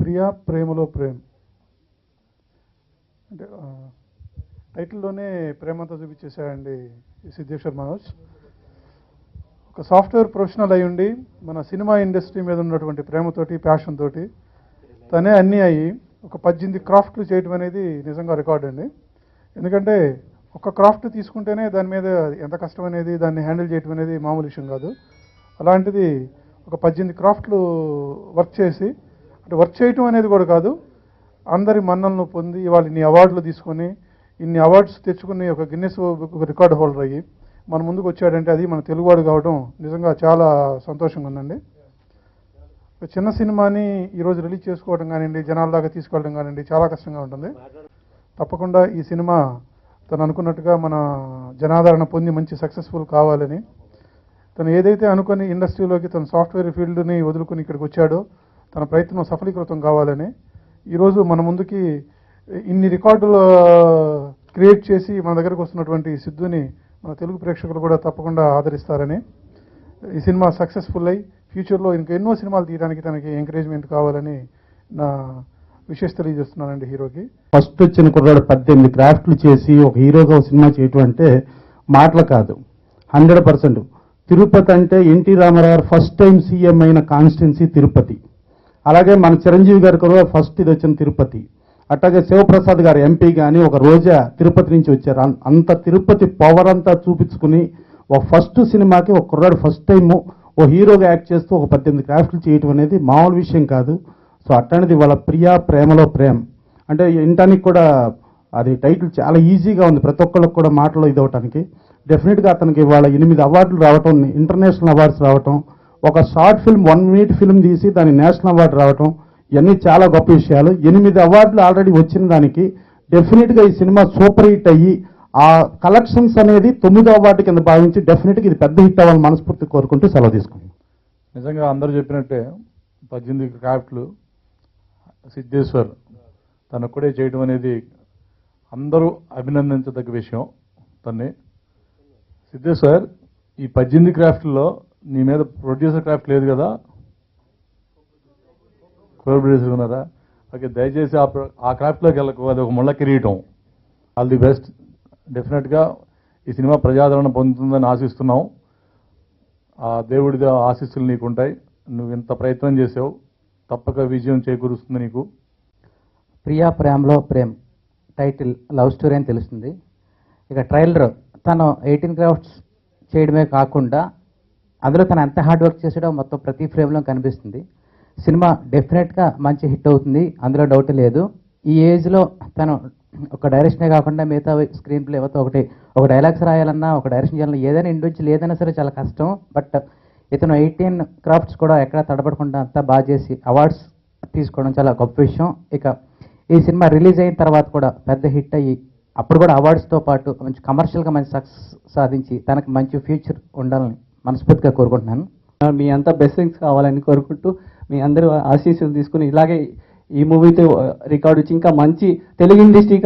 ప్రియా ప్రేమలో ప్రేమ్. అంటే టైటిల్లోనే ప్రేమంతా చూపించేశాడండి సిద్ధేశ్వర్ మనోజ్. ఒక సాఫ్ట్వేర్ ప్రొఫెషనల్ అయ్యుండి మన సినిమా ఇండస్ట్రీ మీద ఉన్నటువంటి ప్రేమతోటి ప్యాషన్ తోటి తనే అన్నీ అయ్యి ఒక పద్దెనిమిది క్రాఫ్ట్లు చేయడం అనేది నిజంగా రికార్డ్ అండి. ఎందుకంటే ఒక క్రాఫ్ట్ తీసుకుంటేనే దాని మీద ఎంత కష్టం అనేది దాన్ని హ్యాండిల్ చేయడం అనేది మామూలు విషయం కాదు. అలాంటిది ఒక పద్దెనిమిది క్రాఫ్ట్లు వర్క్ చేసి అంటే వర్క్ చేయటం అనేది కూడా కాదు. అందరి మన్నలను పొంది వాళ్ళు ఇన్ని అవార్డులు తీసుకొని ఇన్ని అవార్డ్స్ తెచ్చుకుని ఒక గిన్నెస్ బుక్ రికార్డ్ హోల్డర్ అయ్యి మన ముందుకు వచ్చాడంటే అది మన తెలుగువాడు కావడం నిజంగా చాలా సంతోషంగా ఉందండి. ఒక చిన్న సినిమాని ఈరోజు రిలీజ్ చేసుకోవడం కానివ్వండి జనాల దాకా తీసుకెళ్ళడం కానివ్వండి చాలా కష్టంగా ఉంటుంది. తప్పకుండా ఈ సినిమా తను అనుకున్నట్టుగా మన జనాదరణ పొంది మంచి సక్సెస్ఫుల్ కావాలని తను ఏదైతే అనుకుని ఇండస్ట్రీలోకి తన సాఫ్ట్వేర్ ఫీల్డ్ని వదులుకుని ఇక్కడికి వచ్చాడో తన ప్రయత్నం సఫలీకృతం కావాలని ఈరోజు మన ముందుకి ఇన్ని రికార్డులు క్రియేట్ చేసి మన దగ్గరకు వస్తున్నటువంటి సిద్ధుని మన తెలుగు ప్రేక్షకులు కూడా తప్పకుండా ఆదరిస్తారని. ఈ సినిమా సక్సెస్ఫుల్ అయ్యి ఫ్యూచర్లో ఇంకా ఎన్నో సినిమాలు తీయడానికి తనకి ఎంకరేజ్మెంట్ కావాలని నా విశేష తెలియజేస్తున్నానండి హీరోకి. ఫస్ట్ వచ్చిన కుర్రాడు పద్దెనిమిది క్రాఫ్ట్లు చేసి ఒక హీరోగా ఒక సినిమా చేయటం అంటే మాటలు కాదు. Hundred percent. తిరుపతి అంటే N T Rama Rao first time CM అయిన కాన్స్టిట్యున్సీ తిరుపతి. అలాగే మన చిరంజీవి గారు కూడా ఫస్ట్ ఇది వచ్చిన తిరుపతి. అట్లాగే శివప్రసాద్ గారు ఎంపీ కానీ ఒక రోజా తిరుపతి నుంచి వచ్చారు. అంత తిరుపతి పవర్ అంతా చూపించుకుని ఒక ఫస్ట్ సినిమాకి ఒక కుర్రాడు ఫస్ట్ టైము ఓ హీరోగా యాక్ట్ చేస్తూ ఒక పద్దెనిమిది క్రాఫ్ట్లు చేయటం అనేది మామూలు విషయం కాదు. సో అట్లాంటిది వాళ్ళ ప్రియా ప్రేమలో ప్రేమ. అంటే ఇంటానికి కూడా అది టైటిల్ చాలా ఈజీగా ఉంది. ప్రతి ఒక్కళ్ళకి కూడా మాటలో ఇది అవటానికి. డెఫినెట్గా అతనికి ఇవాళ ఎనిమిది అవార్డులు రావటం ఇంటర్నేషనల్ అవార్డ్స్ రావటం ఒక short film one minute film తీసి దాని నేషనల్ అవార్డు రావటం ఇవన్నీ చాలా గొప్ప విషయాలు. ఎనిమిది అవార్డులు ఆల్రెడీ వచ్చిన దానికి డెఫినెట్గా ఈ సినిమా సూపర్ హిట్ అయ్యి ఆ కలెక్షన్స్ అనేది తొమ్మిదో అవార్డు కింద భావించి డెఫినెట్గా ఇది పెద్ద హిట్ అవ్వాలని మనస్ఫూర్తి కోరుకుంటూ సెలవు తీసుకుంటాం నిజంగా అందరూ చెప్పినట్టే పద్దెనిమిది క్రాఫ్ట్లు సిద్ధేశ్వర్ తనొక్కడే చేయడం అనేది అందరూ అభినందించదగ్గ విషయం తన్ని. సిద్ధేశ్వర్ ఈ పద్దెనిమిది క్రాఫ్ట్లో నీ మీద ప్రొడ్యూసర్ క్రాఫ్ట్ లేదు కదా? కో ప్రొడ్యూసర్ ఉన్నారా? ఓకే దయచేసి ఆ ప్ర- ఆ క్రాఫ్ట్లోకి వెళ్ళకు. అది ఒక ముళ్ళ కిరీటం. ఆల్ ది బెస్ట్ డెఫినెట్గా ఈ సినిమా ప్రజాదరణ పొందుతుందని ఆశిస్తున్నాం. ఆ దేవుడి ఆశీస్సులు నీకుంటాయి. నువ్వు ఇంత ప్రయత్నం చేసావు. తప్పక విజయం చేకూరుస్తుంది నీకు. ప్రియా ప్రేమలో ప్రేమ్. టైటిల్ లవ్ స్టోరీ అని తెలుస్తుంది. ఇక ట్రైలర్ తను ఎయిటీన్ క్రాఫ్ట్స్ చేయడమే కాకుండా అందులో తను ఎంత హార్డ్ వర్క్ చేసాడో మొత్తం ప్రతి ఫ్రేమ్లో కనిపిస్తుంది. సినిమా డెఫినెట్గా మంచి హిట్ అవుతుంది. అందులో డౌట్ లేదు. ఈ ఏజ్లో తను ఒక డైరెక్షనే కాకుండా మిగతా స్క్రీన్ ప్లే మొత్తం ఒకటి ఒక డైలాగ్స్ రాయాలన్నా ఒక డైరెక్షన్ చేయాలన్నా ఏదైనా ఇండివిజువల్ ఏదైనా సరే చాలా కష్టం. బట్ ఇతను ఎయిటీన్ క్రాఫ్ట్స్ కూడా ఎక్కడ తడబడకుండా అంతా బాగా చేసి అవార్డ్స్ తీసుకోవడం చాలా గొప్ప విషయం. ఇక ఈ సినిమా రిలీజ్ అయిన తర్వాత కూడా పెద్ద హిట్ అయ్యి అప్పుడు కూడా అవార్డ్స్తో పాటు మంచి కమర్షియల్గా మంచి సక్సెస్ సాధించి తనకు మంచి ఫ్యూచర్ ఉండాలని మనస్ఫూర్తిగా కోరుకుంటున్నాను. మీ అంతా బెస్టింగ్స్ కావాలని కోరుకుంటూ మీ అందరూ ఆశీస్సులు తీసుకుని ఇలాగే ఈ మూవీతో రికార్డ్ వచ్చి ఇంకా మంచి తెలుగు ఇండస్ట్రీ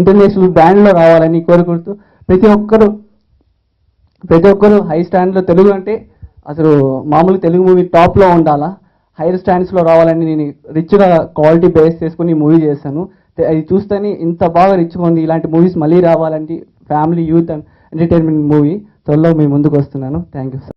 ఇంటర్నేషనల్ బ్రాండ్లో రావాలని కోరుకుంటూ ప్రతి ఒక్కరు ప్రతి ఒక్కరు హై స్టాండ్లో తెలుగు అంటే అసలు మామూలు తెలుగు మూవీ టాప్లో ఉండాలా? హైయర్ స్టాండ్స్లో రావాలని నేను రిచ్గా క్వాలిటీ బేస్ చేసుకుని మూవీ చేశాను. అది చూస్తేనే ఇంత బాగా రిచ్గా ఉంది. ఇలాంటి మూవీస్ మళ్ళీ రావాలంటే family youth and entertainment movie. త్వరలో మీ ముందుకు వస్తున్నాను. Thank you sir